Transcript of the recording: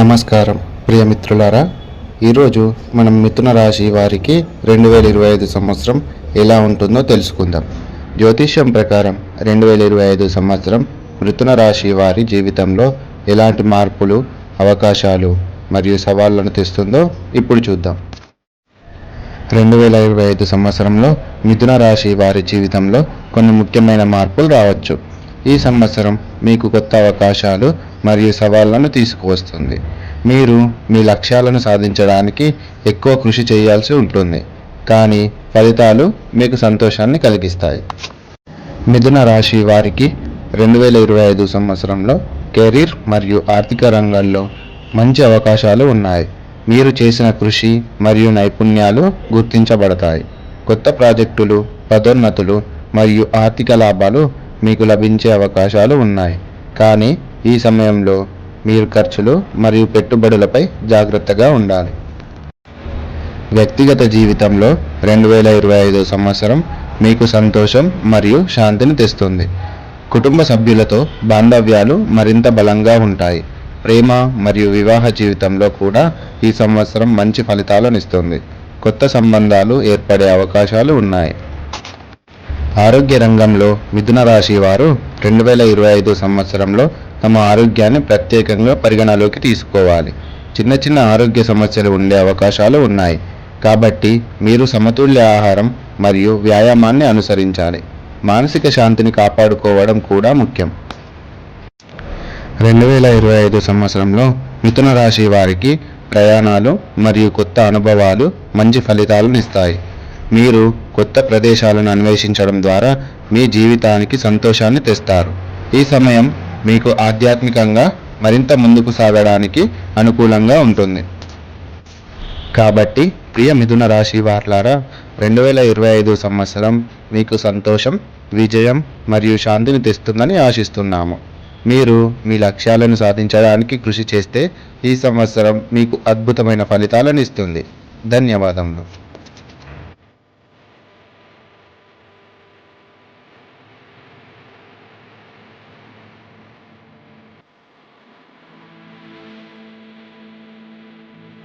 నమస్కారం ప్రియ మిత్రులారా. ఈరోజు మనం మిథున రాశి వారికి రెండు వేల ఇరవై ఐదు సంవత్సరం ఎలా ఉంటుందో తెలుసుకుందాం. జ్యోతిష్యం ప్రకారం రెండు వేల ఇరవై ఐదు సంవత్సరం మిథున రాశి వారి జీవితంలో ఎలాంటి మార్పులు అవకాశాలు మరియు సవాళ్ళను తెస్తుందో ఇప్పుడు చూద్దాం. రెండు వేల ఇరవై ఐదు సంవత్సరంలో మిథున రాశి వారి జీవితంలో కొన్ని ముఖ్యమైన మార్పులు రావచ్చు. ఈ సంవత్సరం మీకు కొత్త అవకాశాలు మరియు సవాళ్ళను తీసుకువస్తుంది. మీరు మీ లక్ష్యాలను సాధించడానికి ఎక్కువ కృషి చేయాల్సి ఉంటుంది. కానీ ఫలితాలు మీకు సంతోషాన్ని కలిగిస్తాయి. మిథున రాశి వారికి రెండు వేల ఇరవై ఐదు సంవత్సరంలో కెరీర్ మరియు ఆర్థిక రంగాల్లో మంచి అవకాశాలు ఉన్నాయి. మీరు చేసిన కృషి మరియు నైపుణ్యాలు గుర్తించబడతాయి. కొత్త ప్రాజెక్టులు పదోన్నతులు మరియు ఆర్థిక లాభాలు మీకు లభించే అవకాశాలు ఉన్నాయి. కానీ ఈ సమయంలో మీరు ఖర్చులు మరియు పెట్టుబడులపై జాగ్రత్తగా ఉండాలి. వ్యక్తిగత జీవితంలో రెండు వేల ఇరవై ఐదు సంవత్సరం మీకు సంతోషం మరియు శాంతిని తెస్తుంది. కుటుంబ సభ్యులతో బాంధవ్యాలు మరింత బలంగా ఉంటాయి. ప్రేమ మరియు వివాహ జీవితంలో కూడా ఈ సంవత్సరం మంచి ఫలితాలను ఇస్తుంది. కొత్త సంబంధాలు ఏర్పడే అవకాశాలు ఉన్నాయి. ఆరోగ్య రంగంలో మిథున రాశి వారు రెండు వేల ఇరవై ఐదు సంవత్సరంలో తమ ఆరోగ్యాన్ని ప్రత్యేకంగా పరిగణలోకి తీసుకోవాలి. చిన్న చిన్న ఆరోగ్య సమస్యలు ఉండే అవకాశాలు ఉన్నాయి. కాబట్టి మీరు సమతుల్య ఆహారం మరియు వ్యాయామాన్ని అనుసరించాలి. మానసిక శాంతిని కాపాడుకోవడం కూడా ముఖ్యం. రెండు వేల ఇరవై ఐదు సంవత్సరంలో మిథున రాశి వారికి ప్రయాణాలు మరియు కొత్త అనుభవాలు మంచి ఫలితాలను ఇస్తాయి. మీరు కొత్త ప్రదేశాలను అన్వేషించడం ద్వారా మీ జీవితానికి సంతోషాన్ని తెస్తారు. ఈ సమయం మీకు ఆధ్యాత్మికంగా మరింత ముందుకు సాగడానికి అనుకూలంగా ఉంటుంది. కాబట్టి ప్రియ మిథున రాశి వార్లారా రెండు వేల ఇరవై ఐదు సంవత్సరం మీకు సంతోషం విజయం మరియు శాంతిని తెస్తుందని ఆశిస్తున్నాము. మీరు మీ లక్ష్యాలను సాధించడానికి కృషి చేస్తే ఈ సంవత్సరం మీకు అద్భుతమైన ఫలితాలను ఇస్తుంది. ధన్యవాదములు.